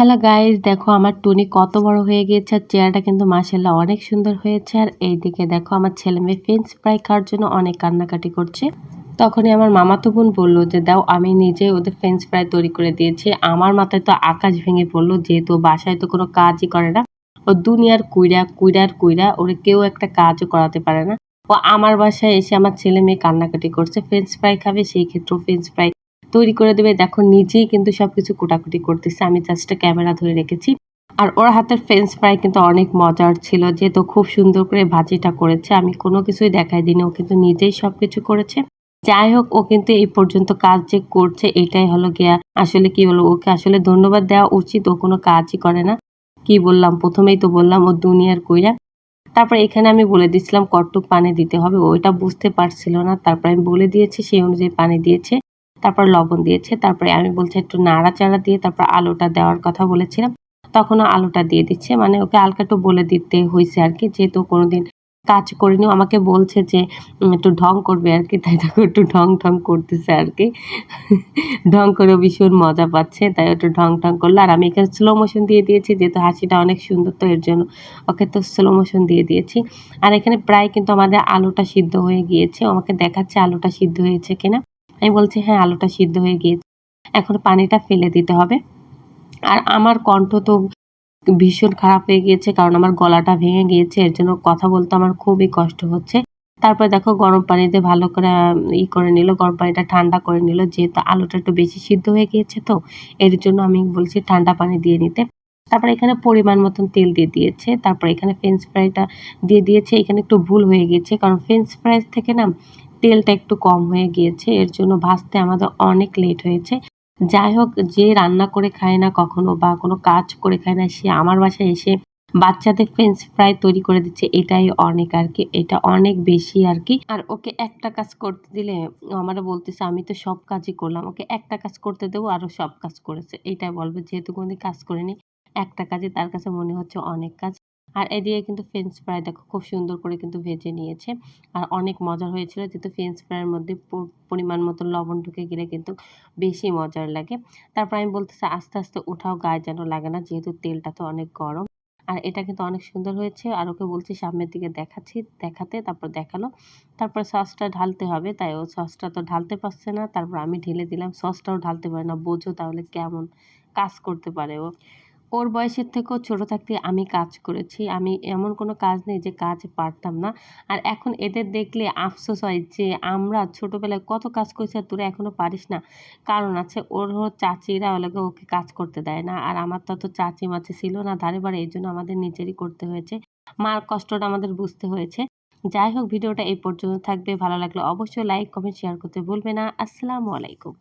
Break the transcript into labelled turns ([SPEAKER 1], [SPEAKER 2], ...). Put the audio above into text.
[SPEAKER 1] Hello guys দেখো আমার টুনি কত বড় হয়ে গিয়েছে, আর চেয়ারটা কিন্তু মাসাল্লাহ অনেক সুন্দর হয়েছে, আর এইদিকে দেখো আমার ছেলে মেয়ে ফ্রেঞ্চ ফ্রাই খাওয়ার জন্য অনেক কান্নাকাটি করছে। তখনই আমার মামাতো বোন বলল যে, দাও, আমি নিজে ওদের ফ্রেঞ্চ ফ্রাই তৈরি করে দিয়েছি, আমার মাথায় তো আকাশ ভেঙে পড়ল, যেহেতু বাসায় তো কোনো কাজই করে না। ও দুনিয়ার কুইরা, কুইরার কুইরা, ওরে কেউ একটা কাজও করাতে পারে না। ও আমার বাসায় এসে আমার ছেলে মেয়ে কান্নাকাটি করছে ফ্রেঞ্চ ফ্রাই খাবে, সেই ক্ষেত্রেও ফ্রেঞ্চ ফ্রাই তৈরি করে দেবে। দেখো, নিজেই কিন্তু সবকিছু কোটাকুটি করতেছে। আমি জাস্ট ক্যামেরা ধরে রেখেছি। আর ওর হাতের ফ্রেঞ্চ ফ্রাই কিন্তু অনেক মজার ছিল। যেহেতু খুব সুন্দর করে ভাজিটা করেছে, আমি কোনো কিছুই দেখাই দিনি ও কিন্তু নিজেই সবকিছু করেছে। যাই হোক, ও কিন্তু এই পর্যন্ত কাজ যে করছে, এটাই হলো গিয়া আসলে কি বলব, ওকে আসলে ধন্যবাদ দেওয়া উচিত। ও কোনো কাজই করে না। কি বললাম? প্রথমেই তো বললাম, ও দুনিয়ার কইরা। তারপর এখানে আমি বলে দিচ্ছিলাম কটটুক পানি দিতে হবে। ওইটা বুঝতে পারছিল না। তারপর আমি বলে দিয়েছি, সেই অনুযায়ী পানি দিয়েছে। তারপর লবণ দিয়েছে, তারপরে আমি বলছি একটু নাড়াচাড়া দিয়ে তারপর আলুটা দেওয়ার কথা বলেছিলাম। তখনও আলুটা দিয়ে দিচ্ছে মানে ওকে হালকা একটু বলে দিতে হয়েছে আর কি যেহেতু কোনোদিন কাজ করিনি। আমাকে বলছে যে একটু ঢং করবে আর কি তাই দেখো একটু ঢং ঢং করতেছে আর কি ঢং করে ভীষণ মজা পাচ্ছে, তাই একটু ঢং ঢং করল। আর আমি এখানে স্লো মোশন দিয়ে দিয়েছি, যেহেতু হাসিটা অনেক সুন্দর, তো এর জন্য ওকে তো স্লো মোশন দিয়ে দিয়েছি। আর এখানে প্রায় কিন্তু আমাদের আলুটা সিদ্ধ হয়ে গিয়েছে। আমাকে দেখাচ্ছে আলুটা সিদ্ধ হয়েছে কিনা। আমি বলছি হ্যাঁ আলুটা সিদ্ধ হয়ে গিয়েছে। এখন পানিটা ফেলে দিতে হবে। আর আমার কণ্ঠ তো ভীষণ খারাপ হয়ে গিয়েছে, কারণ আমার গলাটা ভেঙে গিয়েছে, এর জন্য কথা বলতে আমার খুবই কষ্ট হচ্ছে। তারপর দেখো, গরম পানিতে ভালো করে ই করে নিল, গরম পানিটা ঠান্ডা করে নিল, যেহেতু আলুটা একটু বেশি সিদ্ধ হয়ে গিয়েছে তো, এর জন্য আমি বলছি ঠান্ডা পানি দিয়ে নিতে। তারপর এখানে পরিমাণ মতন তেল দিয়ে দিয়েছে। তারপর এখানে ফ্রেঞ্চ ফ্রাইটা দিয়ে দিয়েছে। এখানে একটু ভুল হয়ে গিয়েছে, কারণ ফ্রেঞ্চ ফ্রাই থেকে না তেলটা একটু কম হয়ে গিয়েছে, এর জন্য ভাজতে আমাদের অনেক লেট হয়েছে। যাই হোক, যে রান্না করে খায় না কখনো বা কোনো কাজ করে খায় না, সে আমার বাসায় এসে বাচ্চাদের ফ্রেঞ্চ ফ্রাই তৈরি করে দিচ্ছে, এটাই অনেক আর কি, এটা অনেক বেশি আর কি। আর ওকে একটা কাজ করতে দিলে আমার বলতেছে, আমি তো সব কাজই করলাম। ওকে একটা কাজ করতে দেবো, আরও সব কাজ করেছে। এটাই বলবে, যেহেতু কোনোদিন কাজ করিনি, একটা কাজে তার কাছে মনে হচ্ছে অনেক কাজ। আর এদিকে কিন্তু ফ্রেঞ্চ ফ্রাই দেখো খুব সুন্দর করে কিন্তু ভেজে নিয়েছে। আর অনেক মজার হয়েছিল, যেহেতু ফ্রেঞ্চ ফ্রাইয়ের মধ্যে পরিমাণ মতো লবণ ঢুকে গেলে কিন্তু বেশি মজার লাগে। তারপর আমি বলতেছি আস্তে আস্তে উঠাও গায়ে যেন লাগে না, যেহেতু তেলটা তো অনেক গরম। আর এটা কিন্তু অনেক সুন্দর হয়েছে, আর ওকে বলছি সামনের দিকে দেখাচ্ছি, দেখাতে তারপর দেখাল। তারপর সসটা ঢালতে হবে, তাই ও সসটা তো ঢালতে পারছে না। তারপর আমি ঢেলে দিলাম সসটাও ঢালতে পারে না, বোঝো তাহলে কেমন কাজ করতে পারে ও। ওর বয়সের থেকেও ছোট থাকতে আমি কাজ করেছি। আমি এমন কোনো কাজ নেই যে কাজ পারতাম না। আর এখন এদের দেখলে আফসোস হয় যে আমরা ছোটোবেলায় কত কাজ করেছি আর তোরা এখনও পারিস না। কারণ আছে ওর চাচিরা ওলাকে ওকে কাজ করতে দেয় না। আর আমার তো চাচি মাচি ছিল না ধারে বাড়ে এই জন্য আমাদের নিজেরই করতে হয়েছে। মার কষ্টটা আমাদের বুঝতে হয়েছে। যাই হোক, ভিডিওটা এই পর্যন্ত থাকবে। ভালো লাগলে অবশ্যই লাইক কমেন্ট শেয়ার করতে ভুলবে না। আসসালামু আলাইকুম।